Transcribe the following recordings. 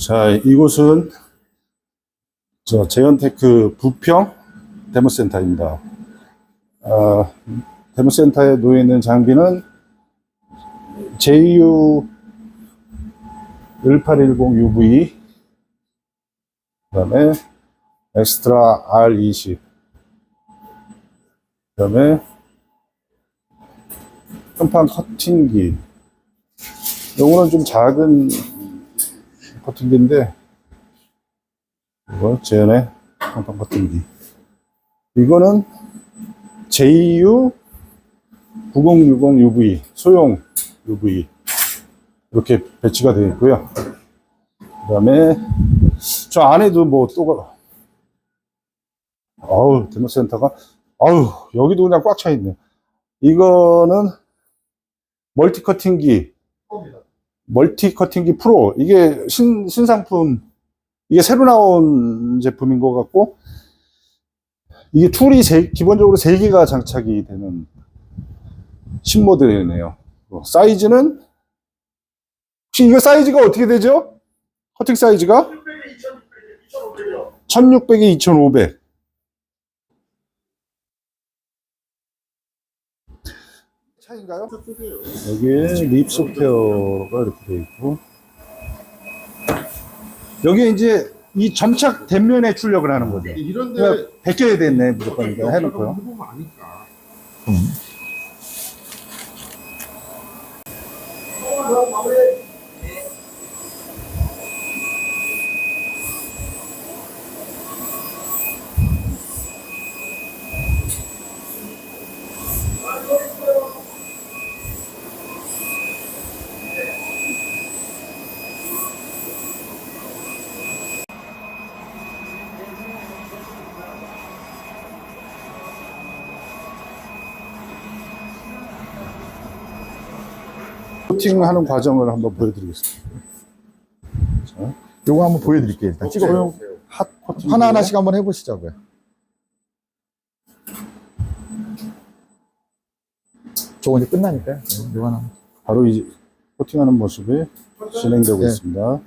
자, 이곳은 저 제연테크 부평 데모센터입니다. 아, 데모센터에 놓여 있는 장비는 JU 1810UV, 그 다음에 엑스트라 R20, 그 다음에 현판 커팅기. 요거는 좀 작은 커팅기인데, 이거 제연의 현판 커팅기. 이거는 JU 9060 UV, 소형 UV. 이렇게 배치가 되어 있고요. 그 다음에, 저 안에도 뭐 또, 아우, 데모센터가, 아우, 여기도 그냥 꽉 차 있네. 이거는 멀티 커팅기, 멀티 커팅기 프로. 이게 신, 신상품, 이게 새로 나온 제품인 것 같고, 이게 툴이 세- 기본적으로 3개가 장착이 되는 신모델이네요. 어, 사이즈는, 혹시 이거 사이즈가 어떻게 되죠? 커팅 사이즈가? 1600에 2500. 차인가요? 여기에 립 소프트웨어가 이렇게 되어 있고 여기 이제 이 점착 대면에 출력을 하는 거죠. 이런데 그러니까 베껴야 됐네 무조건 이거 해놓고요. 해보면 아니까. 코팅하는 과정을 한번 보여드리겠습니다. 요거 한번 보여드릴게요. 일단 찍어 소형 핫 코팅 하나 하나씩 한번 해보시자고요. 저거 이제 끝나니까요. 네, 요거 하나. 바로 이제 코팅하는 모습이 진행되고 네. 있습니다.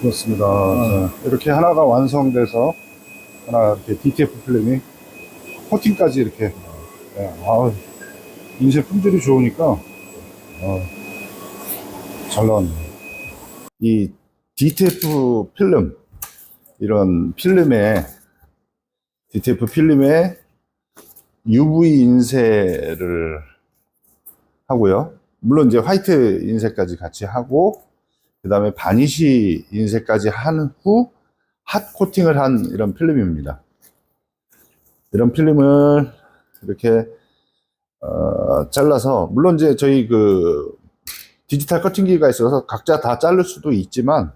그렇습니다. 자, 이렇게 하나가 완성돼서 하나 이렇게 DTF 필름이 코팅까지 이렇게 네, 아우, 인쇄 품질이 좋으니까 어, 잘 나왔네요. 이 DTF 필름 이런 필름에 DTF 필름에 UV 인쇄를 하고요. 물론 이제 화이트 인쇄까지 같이 하고 그 다음에 바니쉬 인쇄까지 한 후 핫 코팅을 한 이런 필름입니다. 이런 필름을 이렇게 어, 잘라서 물론 이제 저희 그 디지털 커팅기가 있어서 각자 다 자를 수도 있지만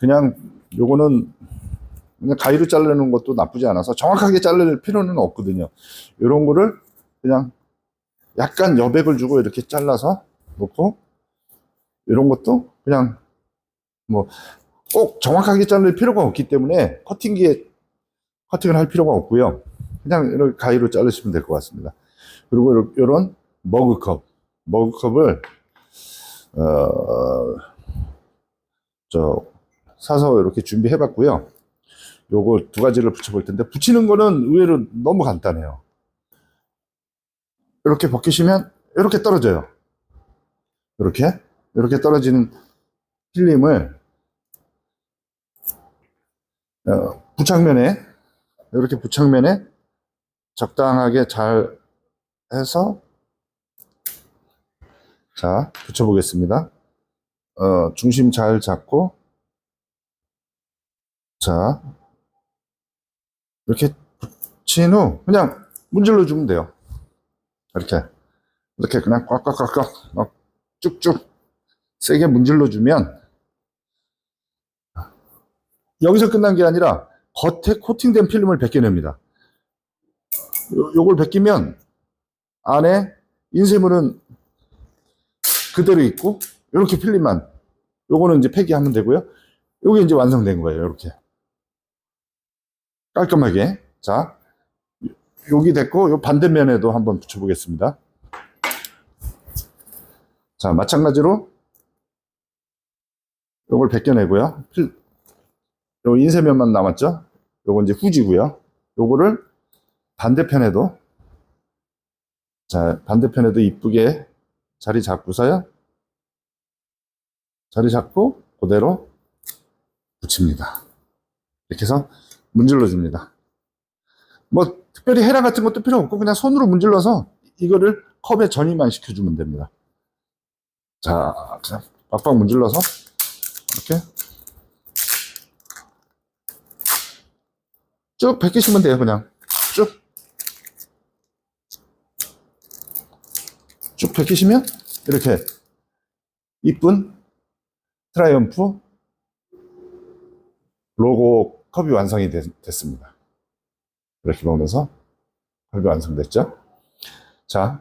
그냥 요거는 그냥 가위로 자르는 것도 나쁘지 않아서 정확하게 자를 필요는 없거든요. 이런 거를 그냥 약간 여백을 주고 이렇게 잘라서 놓고 이런 것도 그냥 뭐 꼭 정확하게 자를 필요가 없기 때문에 커팅기에 커팅을 할 필요가 없고요. 그냥 이렇게 가위로 자르시면 될 것 같습니다. 그리고 이런- 머그컵, 머그컵을 어, 저 사서 이렇게 준비해봤고요. 요거 두 가지를 붙여볼 텐데 붙이는 거는 의외로 너무 간단해요. 이렇게 벗기시면 이렇게 떨어져요. 이렇게 이렇게 떨어지는 필름을 어, 부착면에 이렇게 부착면에 적당하게 잘 해서 자 붙여 보겠습니다. 어, 중심 잘 잡고 자 이렇게 붙인 후 그냥 문질러 주면 돼요. 이렇게 이렇게 그냥 꽉꽉꽉꽉 막 쭉쭉 세게 문질러 주면 여기서 끝난 게 아니라 겉에 코팅된 필름을 벗겨냅니다. 요, 요걸 벗기면 안에 인쇄물은 그대로 있고 이렇게 필름만 요거는 이제 폐기하면 되고요. 요게 이제 완성된 거예요. 이렇게 깔끔하게 자 여기 됐고 요 반대면에도 한번 붙여보겠습니다. 자 마찬가지로 요걸 벗겨내고요. 필, 요 인쇄면만 남았죠. 요건 이제 후지고요. 요거를 반대편에도 자 반대편에도 이쁘게 자리 잡고서요. 자리 잡고 그대로 붙입니다. 이렇게 해서 문질러 줍니다. 뭐 특별히 헤라 같은 것도 필요 없고 그냥 손으로 문질러서 이거를 컵에 전이만 시켜주면 됩니다. 자, 자 빡빡 문질러서 이렇게 쭉 벗기시면 돼요, 그냥 쭉. 쭉 벗기시면 이렇게 이쁜 트라이엄프 로고 컵이 완성이 됐, 습니다 이렇게 보면서 컵이 완성됐죠? 자,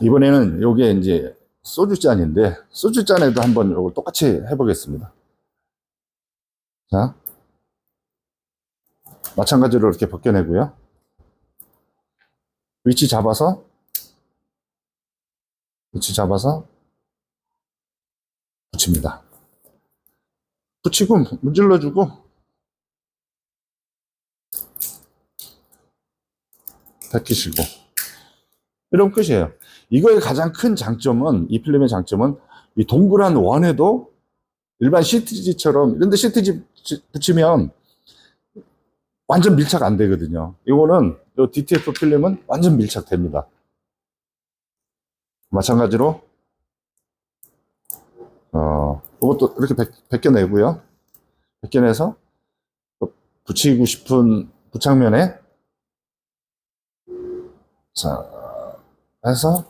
이번에는 요게 이제 소주잔인데, 소주잔에도 한번 요걸 똑같이 해보겠습니다. 자, 마찬가지로 이렇게 벗겨내고요. 위치 잡아서, 위치 잡아서 붙입니다. 붙이고 문질러주고 벗기시고 이런 끝이에요. 이거의 가장 큰 장점은 이 필름의 장점은 이 동그란 원에도 일반 시트지처럼 이런데 시트지 붙이면 완전 밀착 안 되거든요. 이거는 이 DTF 필름은 완전 밀착됩니다. 마찬가지로 어, 이것도 이렇게 벗, 벗겨내고요. 벗겨내서 또 붙이고 싶은 부착면에 자 해서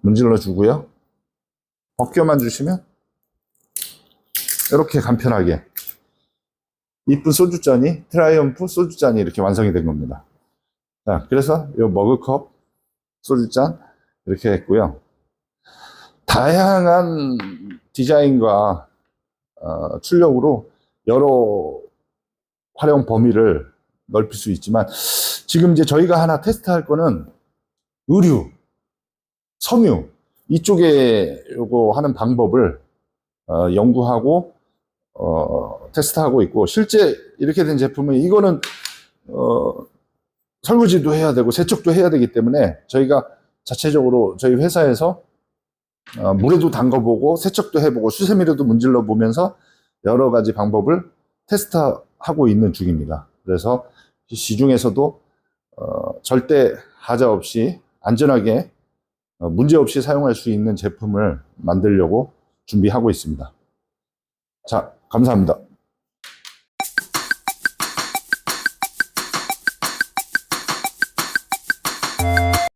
문질러 주고요. 벗겨만 주시면 이렇게 간편하게 이쁜 소주잔이 트라이엄프 소주잔이 이렇게 완성이 된 겁니다. 자, 그래서 이 머그컵 소주잔 이렇게 했고요. 다양한 디자인과 어, 출력으로 여러 활용 범위를 넓힐 수 있지만 지금 이제 저희가 하나 테스트할 거는 의류, 섬유 이쪽에 요거 하는 방법을 어, 연구하고 어, 테스트하고 있고 실제 이렇게 된 제품은 이거는 어, 설거지도 해야 되고 세척도 해야 되기 때문에 저희가 자체적으로 저희 회사에서 어, 물에도 담가보고 세척도 해보고 수세미로도 문질러 보면서 여러 가지 방법을 테스트하고 있는 중입니다. 그래서 시중에서도 어, 절대 하자 없이 안전하게 어, 문제 없이 사용할 수 있는 제품을 만들려고 준비하고 있습니다. 자, 감사합니다.